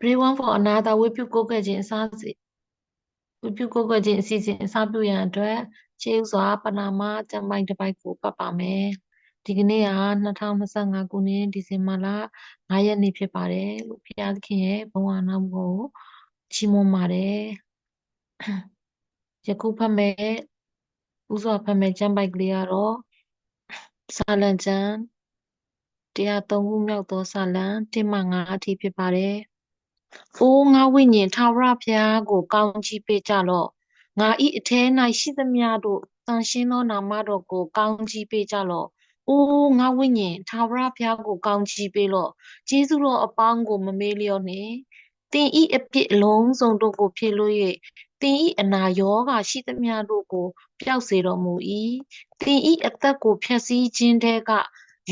pray one for another ဝိပုကိုးကွယ်ခြင်းအစားစီဝိပုကိုးကွယ်ခြင်းအစီအစဉ်အစားပြုရန်အတွက်ခြေဥစွာပနာမကျမ်းပိုင်းတစ်ပိုက်ကိုပတ်ပါမယ်ဒီကနေ့ဟာ2025ခုနှစ်ဒီဇင်ဘာလ9ရက်နေ့ဖြစ်ပါတယ်လို့ဘုရားသခင်ရဲ့ဘဝနာမကိုချီးမွမ်းပါတယ်ယခုဖတ်မယ်ဥစွာဖတ်မယ်ကျမ်းပိုက်ကလေးကတော့စာလံကျမ်း103ခုမြောက်သောစာလံ1မှ5အထိဖြစ်ပါတယ်။ အိုငါဝိညာဉ်ထာဝရဘုရားကိုကောင်းချီးပေးကြလော့။ငါ၏အထဲ၌ရှိသမျှတို့သန့်ရှင်းသောနာမတော်ကိုကောင်းချီးပေးကြလော့။အိုငါဝိညာဉ်ထာဝရဘုရားကိုကောင်းချီးပေးလော့။ကျေးဇူးတော်အပေါင်းကိုမမေ့လျော့နှင့်။သင်၏အပြစ်အလုံးစုံတို့ကိုဖြေလို့၍သင်၏အနာရောဂါရှိသမျှတို့ကိုပျောက်စေတော်မူ၏။သင်၏အသက်ကိုဖျက်ဆီးခြင်းထဲက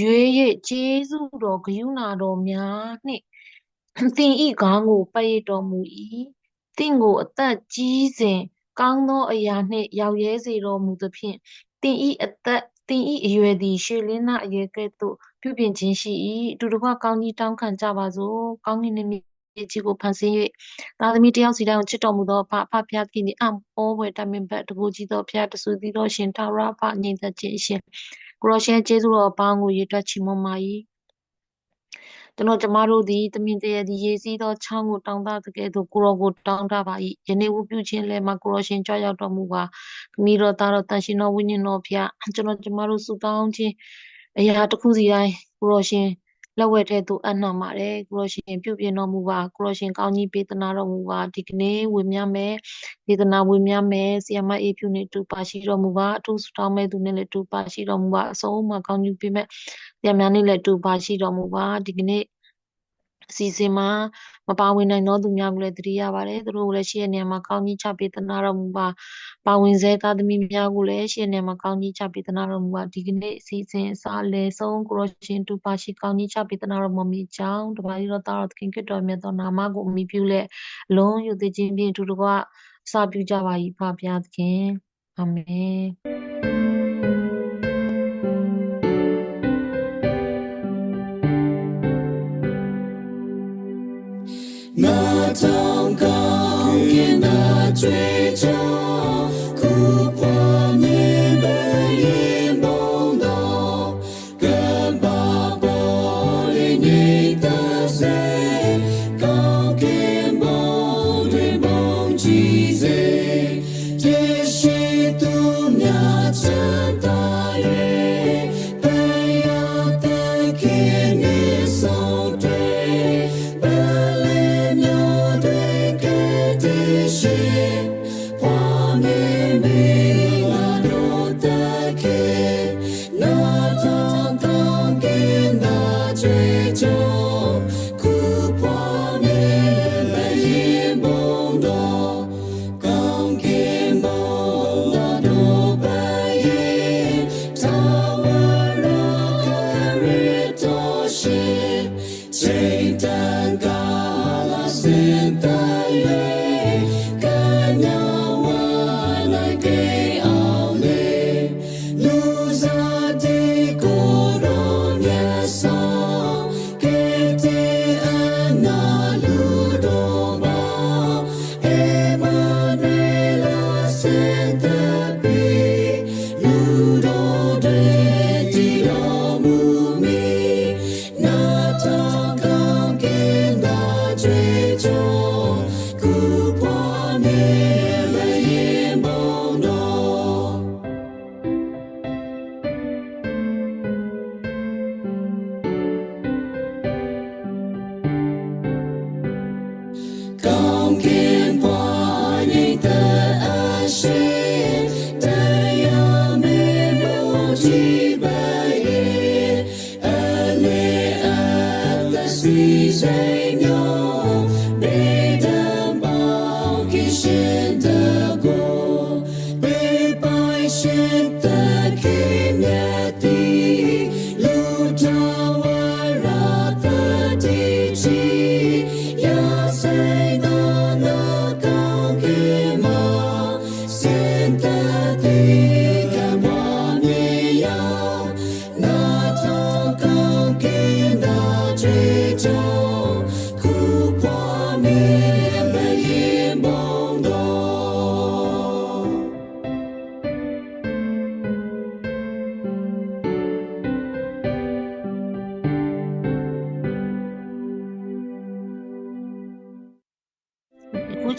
ရွေး၍ကျေးဇူးတော်ဂရုဏာတော်များနှင့် သင်၏ခေါင်းကိုပတ်ရတော်မူ၏သင်ကိုအသက်ကြီးစဉ်ကောင်းသောအရာနှင့်ရောက်ရဲစေတော်မူသဖြင့်သင်၏အသက်သင်၏အရွယ်သည်ရှေလင်းနာအရွယ်ကဲ့သို့ပြုပြင်ခြင်းရှိ၏အတူတကွကောင်းကြီးတောင်းခံကြပါစို့ကောင်းကင်နှင့်မြေကြီးကိုဖန်ဆင်း၍သာသမီတယောက်စီတိုင်းကိုချစ်တော်မူသောအဖအဖဖျားသခင်သည်အံ့ဩဖွယ်တမင်ဘက်တကူကြီးသောဖျားတဆူသည်သောရှင်ထာဝရဖငြိမ်သက်ခြင်းရှင်ကိုရောရှင်ကျေးဇူးတော်အပေါင်းကိုရည်တွက်ချီးမွမ်းပါ၏ ကျွန်တော်ကျမတို့သည်တမင်တရသည်ရေးစည်းသောချောင်းကိုတောင်းတကဲ့သို့ကိုရောကိုတောင်းတပါ၏ယနေ့ဝပြုခြင်းလည်းမှာကိုရောရှင်ကြွရောက်တော်မူပါခမီးတော်သားတော်တန်ရှင်တော်ဝိညာဉ်တော်ဖျားကျွန်တော်ကျမတို့စုတောင်းခြင်းအရာတစ်ခုစီတိုင်းကိုရောရှင် လက်ဝဲထဲသို့အနှံပါတယ်ကိုရရှင်ပြုပြင်တော်မူပါကိုရရှင်ကောင်းကြီးပေးသနာတော်မူပါဒီကနေ့ဝေမျှမယ်ဒေသနာဝေမျှမယ်ဆီယမအေးဖြူနေတူပါရှိတော်မူပါအထူးဆုတောင်းမဲ့သူနဲ့လည်းတူပါရှိတော်မူပါအဆုံးအမကောင်းကြီးပေးမဲ့တရားများနဲ့လည်းတူပါရှိတော်မူပါဒီကနေ့ အစီအစဉ်မှာမပါဝင်နိုင်သောသူများကိုလည်းတတိရပါတယ်သူတို့ကိုလည်းရှေ့ရနေမှာကောင်းကြီးချပေးသနာတော်မူပါပါဝင်စေသားသမီးများကိုလည်းရှေ့နေမှာကောင်းကြီးချပေးသနာတော်မူပါဒီကနေ့အစီအစဉ်အစားလဲဆုံးကိုရရှင်တူပါရှိကောင်းကြီးချပေးသနာတော်မူမိကြောင်းတပါးရီတော်သားတော်သခင်ခရစ်တော်မြတ်သောနာမကိုအမိပြုလက်လုံးယူသိခြင်းဖြင့်အတူတကွအစပြုကြပါ၏ဖပါသခင်အာမင် 从冬天的追求。give.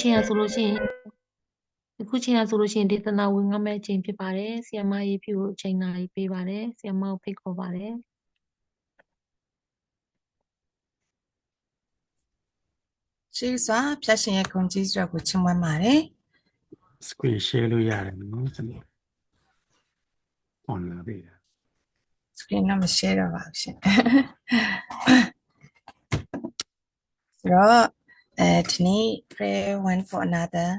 ချိန်ကဆိုလို့ရှိရင်အခုချိန်ကဆိုလို့ရှိရင်ဒေသနာဝင်ငတ်မဲ့အချိန်ဖြစ်ပါတယ်ဆီယမရေးဖြူကိုအချိန်နာရေးပေးပါတယ်ဆီယမကိုဖိတ်ခေါ်ပါတယ်ရှိစွာဖြတ်ရှင်ရဲ့ဂုဏ်ကြီးစွာကိုချီးမွမ်းပါတယ် screen share လို့ရတယ်နော်စနေ on လာပြီလား screen တော့မ share တော့ပါဘူးရှင်ဆိုတော့ အဲဒီနေ့ pray one for another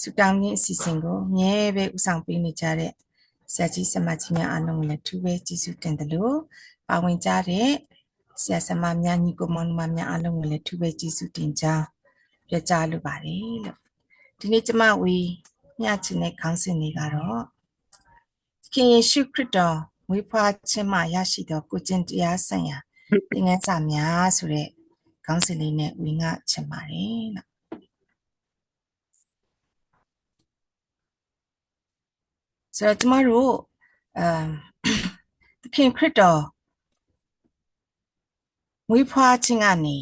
စူတောင်းခြင်းအစီအစဉ်ကိုအမြဲပဲဥဆောင်ပေးနေကြတဲ့ဆရာကြီးဆရာမကြီးများအားလုံးကိုလည်းထူးပဲကျေးဇူးတင်တယ်လို့ပါဝင်ကြတဲ့ဆရာဆရာမများညီကိုမောင်နှမများအားလုံးကိုလည်းထူးပဲကျေးဇူးတင်ကြောင်းပြောကြားလိုပါတယ်လို့ဒီနေ့ကျမဝေမျှချင်တဲ့ခေါင်းစဉ်လေးကတော့ခင်ယေရှုခရစ်တော်ဝိဖွားခြင်းမှရရှိသောကိုကျင့်တရားဆိုင်ရာသင်ခန်းစာများဆိုတဲ့ ခေါင်းစဉ်လေးနဲ့ဝင်ငါချင်ပါတယ်လို့ဆိုတော့ကျမတို့အမ်သခင်ခရစ်တော်ဝိဖွားခြင်းကနေ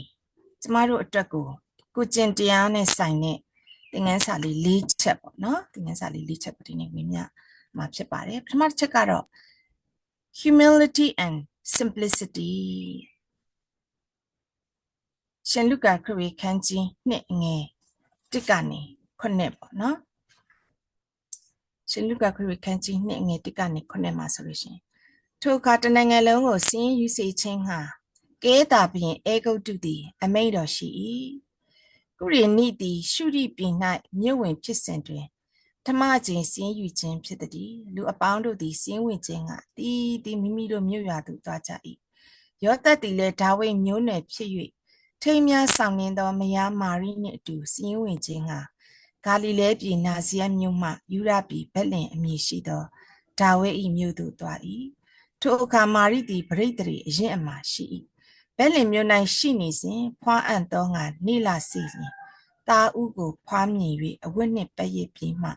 ကျမတို့အတွက်ကိုကိုကျင့်တရားနဲ့ဆိုင်တဲ့သင်ခန်းစာလေး၄ချက်ပေါ့နော်သင်ခန်းစာလေး၄ချက်ကိုဒီနေ့ဝင်မြမှာဖြစ်ပါတယ်ပထမတစ်ချက်ကတော့ humility and simplicity ရှင်လုကာခရစ်ယာန်ခန်းကြီးနှစ်ငယ်တစ်ကနေခုနှစ်ပေါ့နော်ရှင်လုကာခရစ်ယာန်ခန်းကြီးနှစ်ငယ်တစ်ကနေခုနှစ်မှာဆိုလို့ရှိရင်ထိုအခါတနိုင်ငံလုံးကိုစင်းယူစေခြင်းဟာကဲတာပြင်အေဂုတ်တုသည် အမိန့်တော်ရှိ၏ကုရိနိသည်ရှုရိပြည်၌မြို့ဝင်ဖြစ်စဉ်တွင်ဓမ္မကျင်စင်းယူခြင်းဖြစ်သည်လူအပေါင်းတို့သည်စင်းဝင်ခြင်းကတီးတီးမိမိတို့မြို့ရွာသို့သွားကြ၏ယောသတ်သည်လည်းဒါဝိဒ်မျိုးနွယ်ဖြစ်၍ ထိမ်းများဆောင်နှင်းသောမယားမာရိနှင့်အတူစင်းဝင်ခြင်းကဂါလိလဲပြည်နာဇီယမြို့မှယူရပြည်ဗက်လင်အမည်ရှိသောဒါဝိဒ်၏မြို့သို့သွား၏ထိုအခါမာရိသည်ပရိသေရီအရင်အမှာရှိ၏ဗက်လင်မြို့၌ရှိနေစဉ်ဖွားအံ့သောငါနေလာစီရင်တာဥကိုဖွားမြင်၍အဝတ်နှင့်ပက်ရစ်ပြီးမှ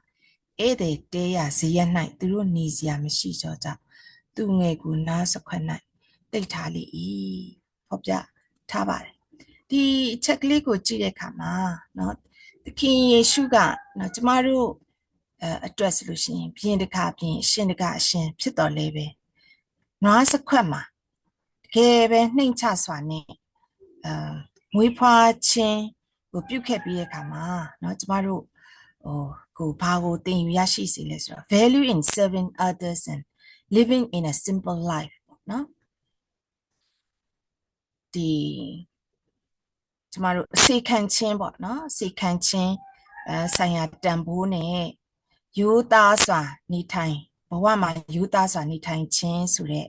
ဧည့်သည်တဲရဇေယျ၌သူတို့နေစရာမရှိသောကြောင့်သူငယ်ကိုနားစခွက်၌တိတ်ထားလေ၏ဖော်ပြထားပါတယ် ဒီအချက်ကလေးကိုကြည့်တဲ့အခါမှာเนาะသခင်ယေရှုကเนาะကျမတို့အဲအတွက်ဆိုလို့ရှိရင်ဘုရင်တစ်ခါဘုရင်အရှင်တစ်ခါအရှင်ဖြစ်တော်လဲပဲနားစခွက်မှာတကယ်ပဲနှိမ်ချစွာနဲ့အဲမွေးဖွားခြင်းကိုပြုတ်ခဲ့ပြီးတဲ့အခါမှာเนาะကျမတို့ ဟိုကိုဘာကိုသင်ယူရရှိစေလဲဆိုတော့ value in serving others and living in a simple life ပေါ့နော်ဒီ ကျမတို့အစေခံခြင်းပေါ့နော်အစေခံခြင်းအဲဆိုင်ရာတန်ဖိုးနဲ့ယူသားစွာနေထိုင်ဘဝမှာယူသားစွာနေထိုင်ခြင်းဆိုတဲ့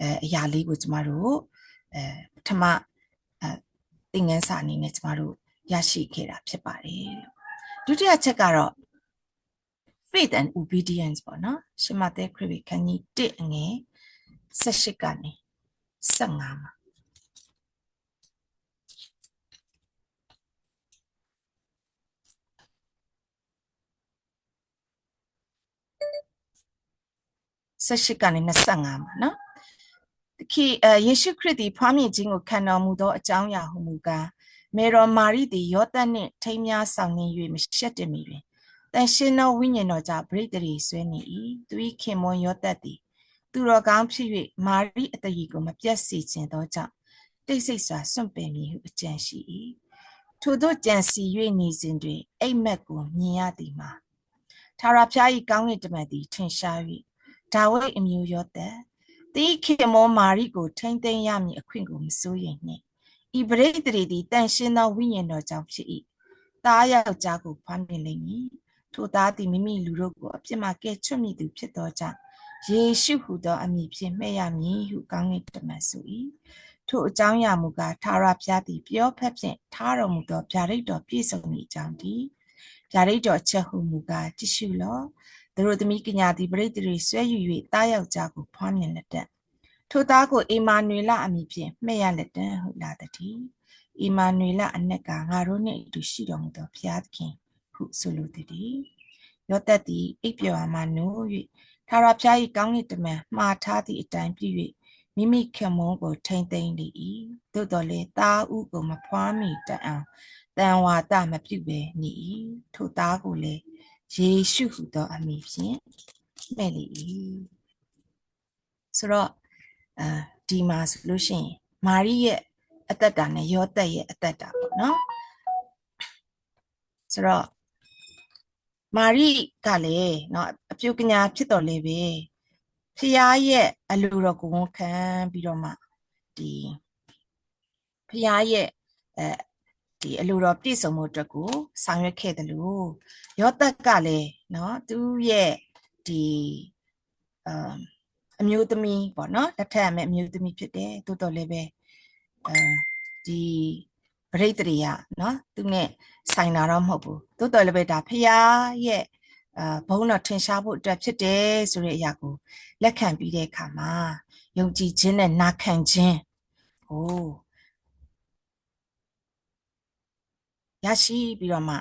အဲအရာလေးကိုကျမတို့အဲပထမအဲသင်ခန်းစာအနေနဲ့ကျမတို့ရရှိခဲ့တာဖြစ်ပါတယ်လို့ဒုတိယချက်ကတော့ faith and obedience ပေါ့နော်ရှမသက်ခရစ်ယာန်ခန်းကြီး1အငယ်18ကနေ15မှာ 18ကနေ25မှာနော်တခိအဲယေရှုခရစ်သည်ဖွားမြင်ခြင်းကိုခံတော်မူသောအကြောင်းအရာဟုမူကားမေတော်မာရိသည်ယောသတ်နှင့်ထိမ်းများဆောင်နေ၍မရှက်တမီတွင်တန်ရှင်သောဝိညာဉ်တော်ကြောင့်ဗိတ္တရီဆွဲနေ၏သူ၏ခင်မွန်ယောသတ်သည်သူတော်ကောင်းဖြစ်၍မာရိအတရီကိုမပြတ်စေခြင်းသောကြောင့်တိတ်ဆိတ်စွာစွန့်ပယ်မည်ဟုအကြံရှိ၏ထို့သောကြံစီ၍နေစဉ်တွင်အိမ်မက်ကိုမြင်ရသည်မှာထာဝရဘုရား၏ကောင်းကင်တမန်သည်ထင်ရှား၍ ဒါဝိဒ်အမျိုးယောသတ်သီခင်မောမာရိကိုထိမ့်သိမ်းရမည်အခွင့်ကိုမစိုးရိမ်နှင့်ဤပရိသေရီသည်တန်ရှင်းသောဝိညာဉ်တော်ကြောင့်ဖြစ်၏သားယောက်ျားကိုဖွားမြင်လိမ့်မည်ထိုသားသည်မိမိလူတို့ကိုအပြစ်မှကယ်ချွတ်မည်သူဖြစ်သောကြောင့်ယေရှုဟုသောအမည်ဖြင့်မှဲ့ရမည်ဟုကောင်းကင်တမန်ဆို၏ထိုအကြောင်းအရာမူကားထာဝရဘုရားသည်ပြောဖက်ဖြင့်ထားတော်မူသောဗျာဒိတ်တော်ပြည့်စုံမည်အကြောင်းတည်းဗျာဒိတ်တော်အချက်ဟုမူကားကြည့်ရှုလော့ သူတို့သမီးကညာသည်ပရိသေရီဆွဲယူ၍တားယောက်ျားကိုဖွားမြင်လက်တတ်ထိုသားကိုအေမာနွေလအမည်ဖြင့်မှဲ့ရလက်တတ်ဟုလာတည်းအေမာနွေလအနက်ကငါတို့နှင့်အတူရှိတော်မူသောဘုရားသခင်ဟုဆိုလိုသည်ယောသက်သည်အိပ်ပျော်မှနိုး၍ထာဝရဘုရား၏ကောင်းကင်တမန်မှားထားသည့်အတိုင်းပြု၍မိမိခင်မုန်းကိုထိမ့်သိမ့်လေ၏သို့တော်လည်းသားဥကိုမဖွားမိတတ်အောင်တန်ဝါဒမပြုတ်ပဲနေ၏ထိုသားကိုလည်း ယေရှုဟုသောအမည်ဖြင့်မဲ့လေ၏ဆိုတော့အဲဒီမှာဆိုလို့ရှိရင်မာရိရဲ့အသက်တာနဲ့ယောသက်ရဲ့အသက်တာပေါ့နော်ဆိုတော့မာရိကလည်းเนาะအပြုတ်ကညာဖြစ်တော်လေပဲဖျားရဲ့အလိုတော်ကိုဝန်ခံပြီးတော့မှဒီဖျားရဲ့အဲ ဒီအလိုတော်ပြည့်စုံမှုအတွက်ကိုဆောင်ရွက်ခဲ့တယ်လို့ယောသက်ကလည်းเนาะသူရဲ့ဒီအမ်အမျိုးသမီးပေါ့နော်လက်ထက်အမဲ့အမျိုးသမီးဖြစ်တယ်တိုးတော်လည်းပဲအဲဒီပရိသေရနော်သူနဲ့ဆိုင်တာတော့မဟုတ်ဘူးတိုးတော်လည်းပဲဒါဖះရဲ့အာဘုန်းတော်ထင်ရှားဖို့အတွက်ဖြစ်တယ်ဆိုတဲ့အရာကိုလက်ခံပြီးတဲ့အခါမှာယုံကြည်ခြင်းနဲ့နာခံခြင်းဟို ရရှိပြီးတော့မှ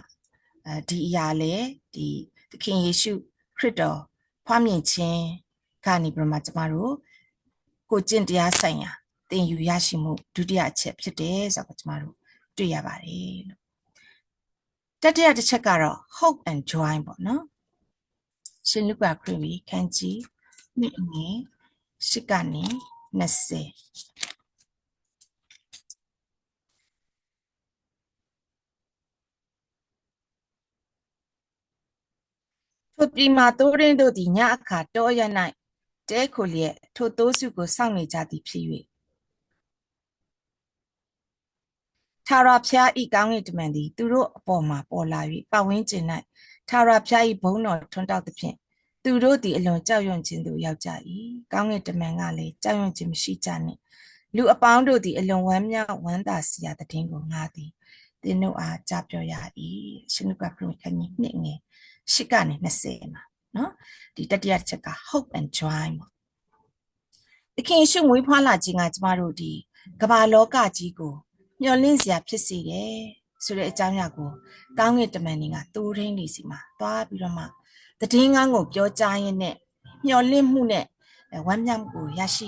အဲဒီအရာလေဒီသခင်ယေရှုခရစ်တော်ဖွားမြင်ခြင်းကနေပြီးတော့မှကျမတို့ကိုကျင့်တရားဆိုင်ရာသင်ယူရရှိမှုဒုတိယအချက်ဖြစ်တယ်ဆိုတော့ကျမတို့တွေ့ရပါတယ်လို့တတိယတစ်ချက်ကတော့ hope and joy ပေါ့နော်ရှင်လုကာခရစ်ဝင်ခန်းကြီးနှစ်ငယ်ရှစ်ကနေ20 ထိုပြည်မှာတိုးရင်းတို့သည်ညအခါတောရ၌တဲခိုလျက်ထိုသိုးစုကိုစောင့်နေကြသည်ဖြစ်၍ထာဝရဘုရားဤကောင်းကင်တမန်သည်သူတို့အပေါ်မှာပေါ်လာ၍ပဝင်းကျင်၌ထာဝရဘုရားဤဘုန်းတော်ထွန်းတောက်သဖြင့်သူတို့သည်အလွန်ကြောက်ရွံ့ခြင်းသို့ရောက်ကြ၏ကောင်းကင်တမန်ကလည်းကြောက်ရွံ့ခြင်းမရှိကြနှင့်လူအပေါင်းတို့သည်အလွန်ဝမ်းမြောက်ဝမ်းသာစရာတည်င်းကိုငါသည်သင်တို့အားကြားပြောရ၏ရှင်လူကပရိခဏီနှစ်ငယ် ရှစ်ကနေ20မှာနော်ဒီတတိယချက်က hope and joy ပေါ့တခင်ရှုမွေးဖွားလာခြင်းကကျမတို့ဒီကမ္ဘာလောကကြီးကိုမျောလင့်စရာဖြစ်စေတယ်ဆိုတဲ့အကြောင်းအရာကိုကောင်းကင်တမန်တွေကတိုးရင်းနေစီမှာသွားပြီးတော့မှတည်င်းကောင်းကိုပြောကြားရင်းနဲ့မျောလင့်မှုနဲ့ဝမ်းမြောက်မှုကိုရရှိ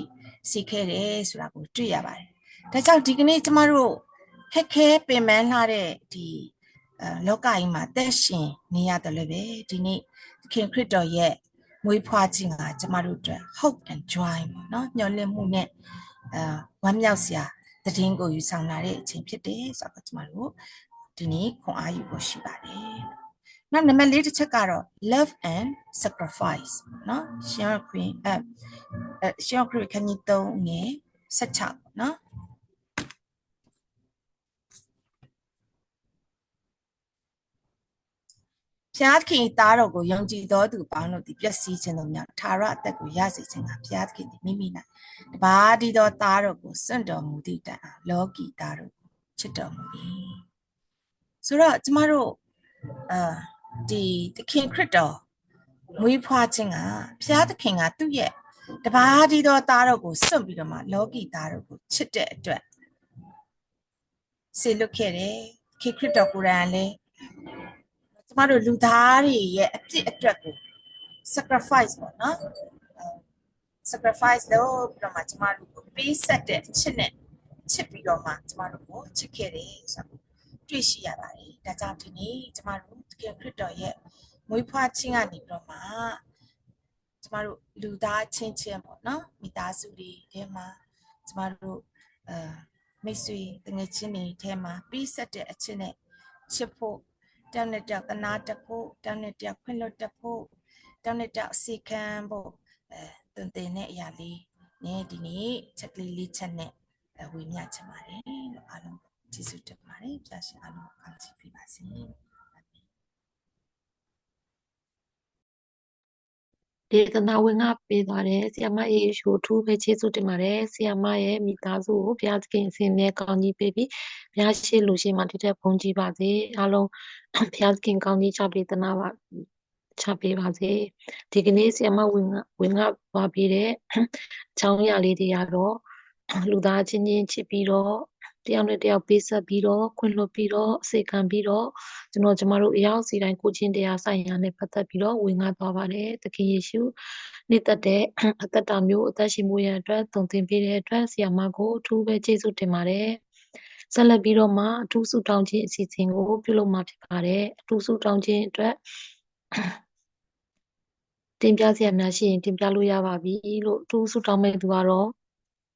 စေခဲ့တယ်ဆိုတာကိုတွေ့ရပါတယ်ဒါကြောင့်ဒီကနေ့ကျမတို့ခက်ခဲပင်ပန်းလာတဲ့ဒီ လောကကြီးမှာတက်ရှင်နေရတယ်လည်းပဲဒီနေ့ခင်ခရစ်တော်ရဲ့မွေးဖွားခြင်းကကျမတို့အတွက် hope and joy ပေါ့နော်ညှော်လင့်မှုနဲ့အာဝမ်းမြောက်စရာတည်င်းကိုယူဆောင်လာတဲ့အချိန်ဖြစ်တယ်ဆိုတော့ကျမတို့ဒီနေ့ခွန်အားယူဖို့ရှိပါတယ်နောက်နံပါတ်၄တစ်ချက်ကတော့ love and sacrifice เนาะရှင်ရခွင်အဲရှင်ရခွင်ခဏီ3ငယ်16เนาะ ဖျားသခင်သားတော်ကိုယုံကြည်သောသူပေါင်းတို့သည်ပျက်စီးခြင်းတို့များထာဝရအသက်ကိုရစေခြင်းကဖျားသခင်သည်မိမိ၌တပါးတည်သောသားတော်ကိုစွန့်တော်မူသည့်တိုင်အောင်လောကီသားတော်ကိုချစ်တော်မူ၏ဆိုတော့ကျမတို့အာဒီသခင်ခရစ်တော်မွေးဖွားခြင်းကဖျားသခင်ကသူ့ရဲ့တပါးတည်သောသားတော်ကိုစွန့်ပြီးတော့မှလောကီသားတော်ကိုချစ်တဲ့အတွက်ဆေလွတ်ခဲ့တယ်ခေခရစ်တော်ကိုယ်တိုင်လည်း ကျမတို့လူသားတွေရဲ့အပြစ်အတွက်ကို sacrifice ပေါ့နော် sacrifice လို့ပြီးတော့မှကျမတို့ကိုပေးဆက်တဲ့ချစ်နဲ့ချစ်ပြီးတော့မှကျမတို့ကိုချစ်ခဲ့တယ်ဆိုတော့တွေ့ရှိရပါတယ်ဒါကြောင့်ဒီနေ့ကျမတို့တကယ်ခရစ်တော်ရဲ့မွေးဖွားခြင်းကနေပြီးတော့မှကျမတို့လူသားချင်းချင်းပေါ့နော်မိသားစုတွေထဲမှာကျမတို့အဲမိတ်ဆွေတငယ်ချင်းတွေထဲမှာပေးဆက်တဲ့အချင်းနဲ့ချစ်ဖို့ တောင်းနဲ့တောက်တနာတက်ဖို့တောင်းနဲ့တောက်ခွင့်လွတ်တက်ဖို့တောင်းနဲ့တောက်အစီခံဖို့အဲတင်တင်တဲ့အရာလေးနဲ့ဒီနေ့ချက်ကလေးလေးချက်နဲ့ဝေမျှချင်ပါတယ်လို့အားလုံးကျေးဇူးတင်ပါတယ်ပြရှင်အားလုံးကောင်းချီးပေးပါစေ ဒေသနာဝင်ကပေးသွားတယ်ဆီယမယေရှုထူးပဲကျေးဇူးတင်ပါတယ်ဆီယမရဲ့မိသားစုကိုဘုရားသခင်အစဉ်မြဲကောင်းကြီးပေးပြီးဘုရားရှိလူရှိမှတတဲ့ဘုန်းကြီးပါစေအားလုံးဘုရားသခင်ကောင်းကြီးချပေးသနာပါချပေးပါစေဒီကနေ့ဆီယမဝင်ကဝင်ကသွားပြီးတဲ့အချောင်းရလေးတွေကတော့လူသားချင်းချင်းချစ်ပြီးတော့ တယောက်နဲ့တယောက်ပေးဆက်ပြီးတော့ခွင့်လွှတ်ပြီးတော့အစေခံပြီးတော့ကျွန်တော်ကျမတို့အရောက်စီတိုင်းကိုချင်းတရားဆိုင်ရာနဲ့ပတ်သက်ပြီးတော့ဝင်ငါသွားပါတယ်သခင်ယေရှုနှစ်သက်တဲ့အသက်တာမျိုးအသက်ရှင်မှုရန်အတွက်တုံသင်ပေးတဲ့အတွက်ဆရာမကိုအထူးပဲကျေးဇူးတင်ပါတယ်ဆက်လက်ပြီးတော့မှအထူးဆုတောင်းခြင်းအစီအစဉ်ကိုပြုလုပ်မှာဖြစ်ပါတယ်အထူးဆုတောင်းခြင်းအတွက်တင်ပြစရာများရှိရင်တင်ပြလို့ရပါပြီလို့အထူးဆုတောင်းမဲ့သူကတော့